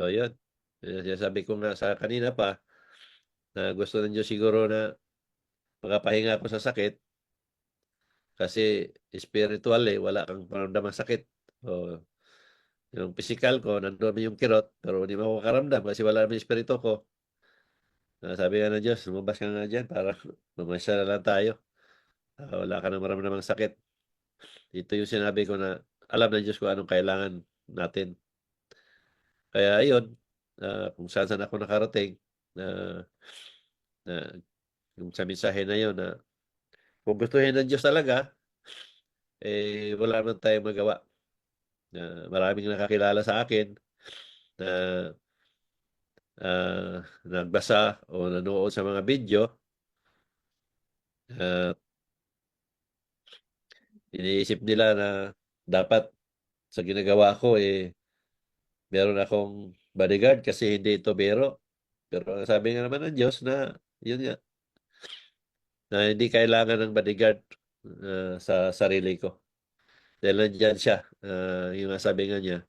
So, yun. Sinasabi ko nga sa kanina pa, na gusto Diyos siguro na makapahinga ako sa sakit. Kasi spiritual eh, wala kang paramdamang sakit. O, yung physical ko, nandun yung kirot, pero hindi mo ako karamdam kasi wala naman yung espiritu ko. Ah, sabi nga ng Diyos, lumabas ka nga dyan para mamasya na lang tayo. Ah, wala ka nang maramdamang sakit. Ito yung sinabi ko na alam ng Diyos kung anong kailangan natin. Kaya ayun, ah, kung saan saan ako nakarating, na, na yung sa mensahe na yun na kung gustuhin ng Diyos talaga, eh wala naman tayong magawa. Na maraming nakakilala sa akin na ah, nagbasa o nanood sa mga video at iniisip nila na dapat sa ginagawa ko eh meron akong bodyguard kasi hindi ito biro. Pero sabi nga naman ng Diyos na yun nga na hindi kailangan ng bodyguard ah, sa sarili ko. Dahil nandyan siya. Ah, yung sabi nga niya,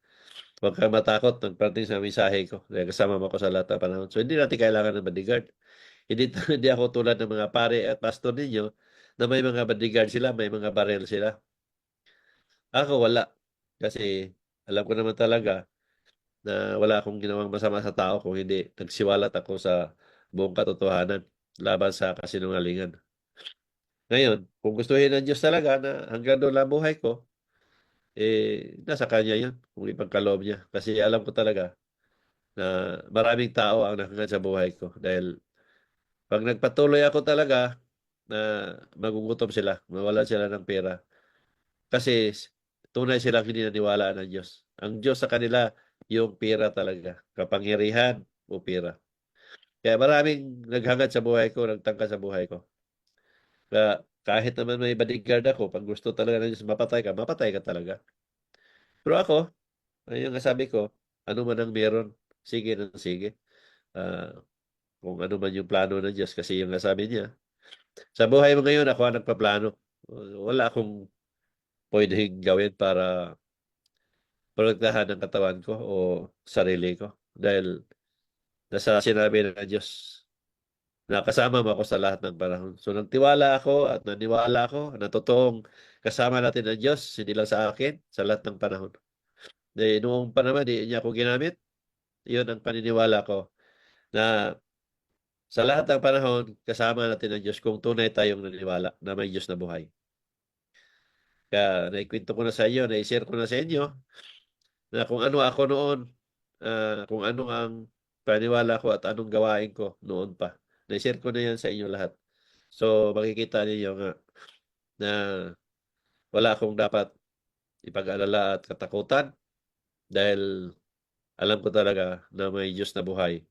huwag kang matakot pagdating sa mensahe ko. Dahil kasama mo ako sa lahat ng panahon. So, hindi natin kailangan ng bodyguard. Hindi, hindi ako tulad ng mga pare at pastor ninyo na may mga bodyguard sila, may mga barrel sila. Ako wala. Kasi alam ko naman talaga na wala akong ginawang masama sa tao kung hindi nagsiwalat ako sa buong katotohanan laban sa kasinungalingan. Ngayon, kung gustuhin ng Diyos talaga na hanggang doon lang buhay ko, eh, nasa Kanya yun, kung ipagkaloob niya. Kasi alam ko talaga na maraming tao ang nakangad sa buhay ko. Dahil pag nagpatuloy ako talaga na magugutom sila, mawalan sila ng pera. Kasi tunay silang hindi naniwala ng Diyos. Ang Diyos sa kanila, yung pera talaga. Kapangyarihan o pera. Kaya maraming naghangad sa buhay ko, nagtangka sa buhay ko. Kaya kahit naman may bodyguard ako, pag gusto talaga ng Diyos mapatay ka, mapatay ka talaga. Pero ako, ayun nga sabi ko, ano man ang meron, sige nang sige. Ah, kung ano man yung plano ng Diyos, kasi yung nga sabi niya, sa buhay mo ngayon, ako ang nagpaplano. Wala akong pwedeng gawin para protektahan ng katawan ko o sarili ko. Dahil nasa sinabi ng Diyos, nakasama mo ako sa lahat ng panahon. So nagtiwala ako at naniwala ako na totoong kasama natin ng Diyos, hindi lang sa akin, sa lahat ng panahon. Dahil noong pa naman, di niya ako ginamit. Yun ang paniniwala ko na sa lahat ng panahon, kasama natin ang Diyos kung tunay tayong naniwala na may Diyos na buhay. Kaya naikwento ko na sa inyo, naishare ko na sa inyo na kung ano ako noon, ah, kung ano ang paniwala ko at anong gawain ko noon pa. Na-share ko na yan sa inyo lahat. So, makikita niyo nga na wala akong dapat ipag-alala at katakutan dahil alam ko talaga na may Diyos na buhay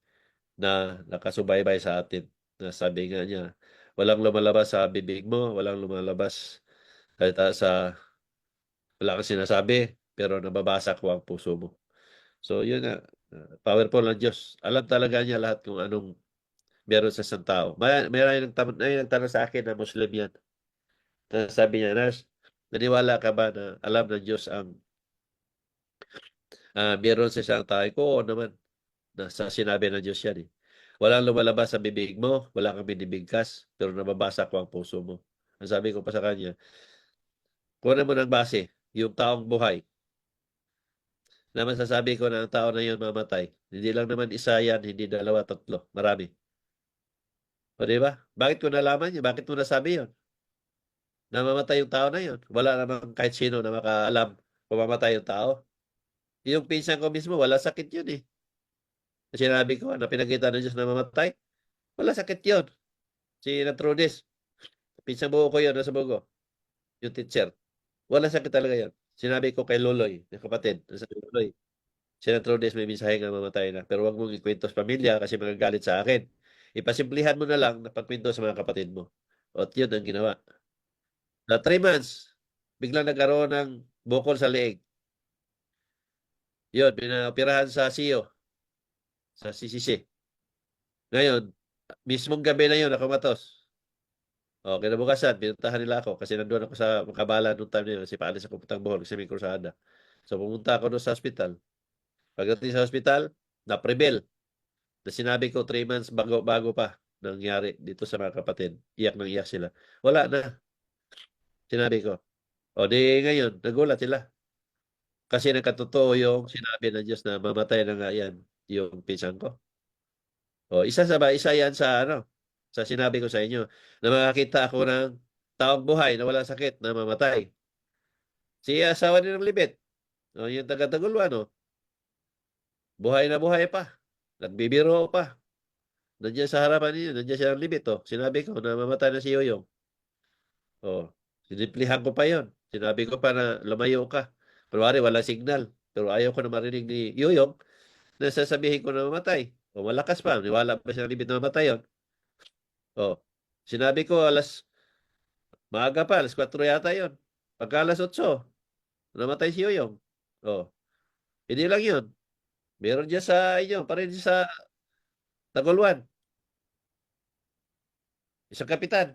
na nakasubaybay sa atin. Na sabi nga niya, walang lumalabas sa bibig mo, walang lumalabas ah, sa wala kang sinasabi, pero nababasa ko ang puso mo. So, yun nga, uh, powerful ng Diyos. Alam talaga niya lahat kung anong meron sa isang tao. May, may, nagtanong, may nagtanong sa akin na Muslim yan. Na sabi niya, Nas, naniwala ka ba na alam ng Diyos ang uh, meron sa isang tao? Ko, oo naman. Nasa sinabi ng Diyos yan eh. Walang lumalabas sa bibig mo, wala kang binibigkas, pero nababasa ko ang puso mo. Ang sabi ko pa sa kanya, kunin mo ng base, yung taong buhay, na masasabi ko na ang tao na yun mamatay. Hindi lang naman isa yan, hindi dalawa, tatlo. Marami. O di ba? Bakit ko nalaman yun? Bakit mo nasabi yun? Na mamatay yung tao na yun. Wala naman kahit sino na makaalam kung mamatay yung tao. Yung pinsan ko mismo, wala sakit yun eh. Sinabi ko na pinagkita ng Diyos na mamatay. Wala sakit yun. Si Natrudis. Pinsan buo ko yun, nasa bugo. Yung teacher. Wala sakit talaga yan. Sinabi ko kay Loloy, na kapatid, sa Loloy, si Natrodes may mensahe nga mamatay na. Pero wag mong ikwento sa pamilya kasi magagalit sa akin. Ipasimplihan mo na lang na pagkwento sa mga kapatid mo. At yun ang ginawa. Na three months, biglang nagkaroon ng bukol sa leeg. Yun, pinapirahan sa CEO. Sa CCC. Ngayon, mismong gabi na yun, nakamatos. O, kinabukasan, pinuntahan nila ako kasi nandun ako sa Makabala noong time yun, kasi paalis ako putang Bohol kasi may kursada. So, pumunta ako doon sa hospital. Pagdating sa hospital, na-prevail. Na sinabi ko 3 months bago bago pa nangyari dito sa mga kapatid. Iyak nang iyak sila. Wala na. Sinabi ko. O di ngayon, nagulat sila. Kasi nagkatotoo yung sinabi ng Diyos na mamatay na nga yan yung pinsan ko. O isa sa ba, isa yan sa ano, sa sinabi ko sa inyo, na makakita ako ng taong buhay na walang sakit na mamatay. Si asawa ni ng libit. O yung taga-taguluan, o. Buhay na buhay pa. Nagbibiro pa. Nandiyan sa harapan niyo, nandiyan siya ng libit, o. Sinabi ko na mamatay na si Yoyong. O, siniplihan ko pa yon. Sinabi ko pa na lumayo ka. Pero wari, walang signal. Pero ayaw ko na marinig ni Yoyong na sasabihin ko na mamatay. O malakas pa, niwala pa siya ng libit na mamatay yon. O, sinabi ko alas, maaga pa, alas 4 yata yon. Pagka alas 8, namatay si Yoyong. O, hindi lang yun. Meron dyan sa inyo, pa rin sa Taguluan. Isang kapitan.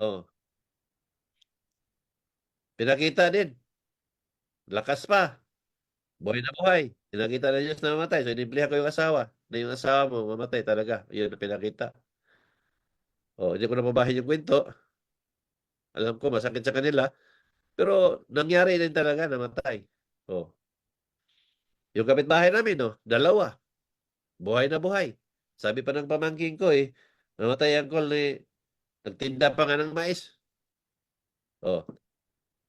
O. Pinakita din. Lakas pa. Buhay na buhay. Pinakita na Diyos na mamatay. So, inimplihan ko yung asawa. Na yung asawa mo, mamatay talaga. Yun ang pinakita. O, hindi ko na mabahin yung kwento. Alam ko, masakit sa kanila. Pero, nangyari din talaga, namatay. O. Yung kapitbahay namin, no, dalawa. Buhay na buhay. Sabi pa ng pamangking ko, eh, namatay ang call ni, nagtinda pa nga ng mais. O.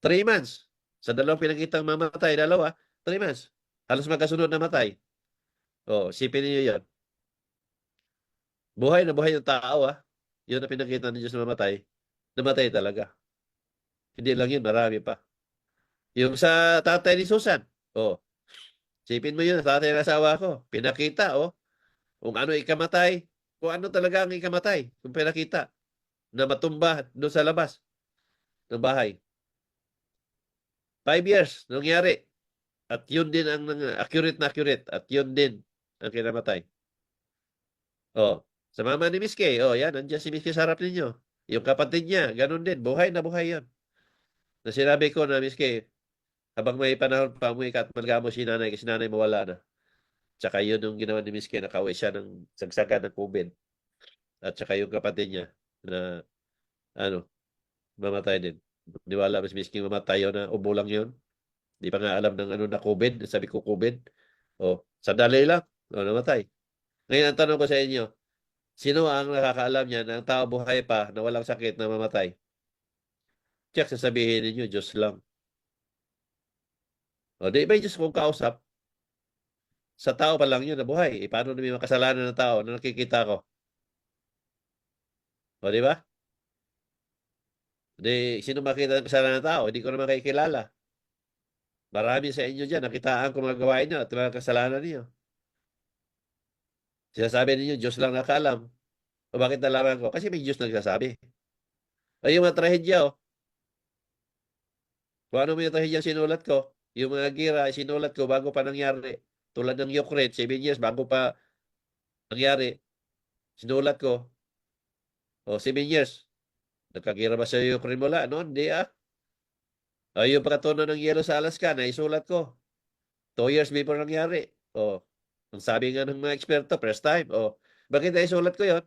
Three months. Sa dalawang pinakitang mamatay, dalawa, three months. Halos magkasunod na matay. O, sipin niyo yan. Buhay na buhay yung tao, ah. Yun na pinakita ni Diyos na mamatay. Namatay talaga. Hindi lang yun, marami pa. Yung sa tatay ni Susan, o, sipin mo yun, tatay ng asawa ko, pinakita, o, kung ano ikamatay, kung ano talaga ang ikamatay, kung pinakita, na matumba doon sa labas ng bahay. Five years, nangyari. At yun din ang accurate na accurate. At yun din ang kinamatay. Oh, sa mama ni Miss Kay, oh, yan, nandiyan si Miss Kay sa harap ninyo. Yung kapatid niya, ganun din. Buhay na buhay yan. Na sinabi ko na Miss Kay, habang may panahon pa umuwi ka at malgamo si nanay, kasi nanay mawala na. Tsaka yun yung ginawa ni Miss Kay, nakauwi siya ng sagsagan ng COVID. At tsaka yung kapatid niya na, ano, mamatay din. Niwala Miss Kay mamatay yun na ubo lang yun? Di pa nga alam ng ano na COVID. Sabi ko COVID. O, sandali lang. O, namatay. Ngayon, ang tanong ko sa inyo, sino ang nakakaalam niya na ang tao buhay pa na walang sakit na mamatay? Check, sasabihin ninyo, Diyos lang. O, di ba Diyos kong kausap? Sa tao pa lang yun na buhay. E, paano na may makasalanan ng tao na nakikita ko? O, di ba? Di, sino makita ng kasalanan ng tao? Hindi ko naman kakilala. Marami sa inyo dyan, nakitaan ko mga gawain nyo at mga kasalanan niyo. Sinasabi ninyo, Diyos lang nakaalam. O bakit nalaman ko? Kasi may Diyos nagsasabi. Ay, yung mga trahedya, oh. Kung ano may trahedya sinulat ko, yung mga gira, sinulat ko bago pa nangyari. Tulad ng Ukraine, 7 years bago pa nangyari. Sinulat ko. O, 7 years. Nagkagira ba sa Ukraine mula? No, hindi ah. Ay, yung pagkatuno ng yelo sa Alaska, naisulat ko. Two years before nangyari. O, ang sabi nga ng mga eksperto, first time. O, bakit naisulat ko yon?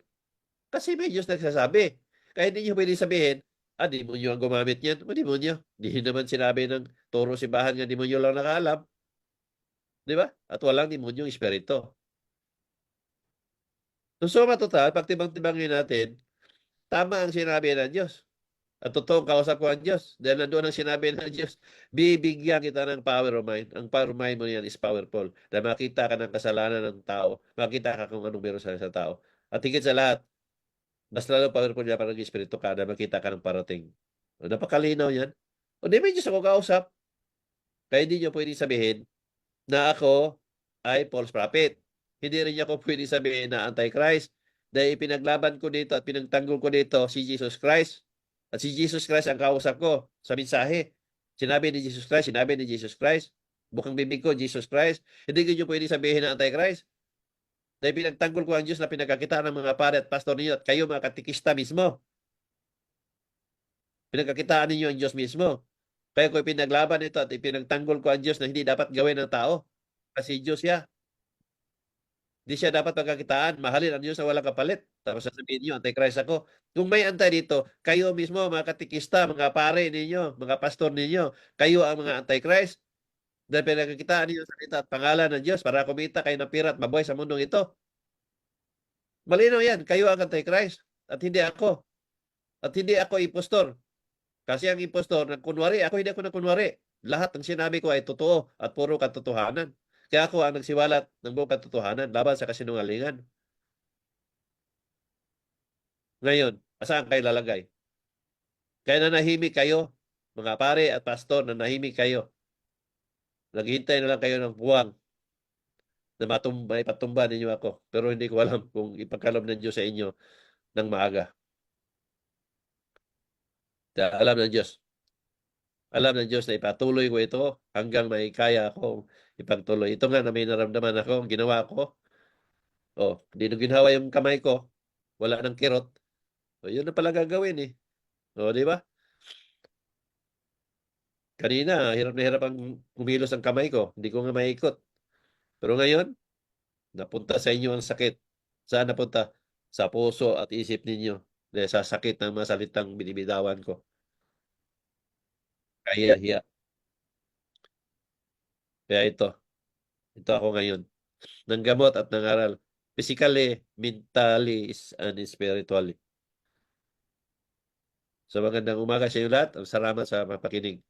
Kasi may Diyos nagsasabi. Kaya hindi nyo pwede sabihin, ah, demonyo ang gumamit niyan. O, demonyo. Di naman sinabi ng turo simbahan nga demonyo lang nakaalam. Di ba? At walang demonyo espiritu. So, suma total, pagtibang-tibangin natin, tama ang sinabi ng Diyos. At totoong kausap ko ang Diyos. Dahil nandoon ang sinabi ng Diyos, bibigyan kita ng power of mind. Ang power of mind mo yan is powerful. Na makita ka ng kasalanan ng tao. Makita ka kung anong meron sa sa tao. At higit sa lahat, mas lalo powerful niya parang espiritu ka na makita ka ng parating. O, napakalinaw yan. O di may Diyos ako kausap. Kaya hindi niyo pwede sabihin na ako ay false prophet. Hindi rin niya ako pwede sabihin na antichrist. Dahil pinaglaban ko dito at pinagtanggol ko dito si Jesus Christ. At si Jesus Christ ang kausap ko sa mensahe. Sinabi ni Jesus Christ, sinabi ni Jesus Christ. Bukang bibig ko, Jesus Christ. Hindi ko nyo pwede sabihin na Antichrist. Dahil pinagtanggol ko ang Diyos na pinagkakita ng mga pare at pastor ninyo at kayo mga katikista mismo. Pinagkakitaan ninyo ang Diyos mismo. Kaya ko pinaglaban ito at ipinagtanggol ko ang Diyos na hindi dapat gawin ng tao. Kasi Diyos siya. Di siya dapat pagkakitaan. Mahalin ang Diyos na walang kapalit. Tapos sasabihin niyo, Antichrist ako. Kung may antay dito, kayo mismo, mga katikista, mga pare ninyo, mga pastor ninyo, kayo ang mga Antichrist. Dahil pinagkakitaan ninyo salita at pangalan ng Diyos para kumita kayo ng pira at mabuhay sa mundong ito. Malinaw yan. Kayo ang Antichrist. At hindi ako. At hindi ako impostor. Kasi ang impostor, nagkunwari, ako hindi ako nagkunwari. Lahat ng sinabi ko ay totoo at puro katotohanan. Kaya ako ang nagsiwalat ng buong katotohanan laban sa kasinungalingan. Ngayon, saan kayo lalagay? Kaya nanahimik kayo, mga pare at pastor, nanahimik kayo. Naghihintay na lang kayo ng buwang na matumba, ipatumba ninyo ako. Pero hindi ko alam kung ipagkalob ng Diyos sa inyo ng maaga. Kaya alam ng Diyos. Alam ng Diyos na ipatuloy ko ito hanggang may kaya akong ipagtuloy. Ito nga na may naramdaman ako, ang ginawa ko. Oh, hindi nung ginawa yung kamay ko. Wala nang kirot. O, yun na pala gagawin eh. O, di ba? Kanina, hirap na hirap ang kumilos ang kamay ko. Hindi ko nga maikot. Pero ngayon, napunta sa inyo ang sakit. Saan napunta? Sa puso at isip ninyo. Dahil sa sakit ng mga salitang binibitawan ko. Kaya hiya. Kaya ito. Ito ako ngayon. Nang gamot at nangaral. Physically, mentally, and spiritually. So magandang umaga sa inyo lahat. Salamat sa mapakinig.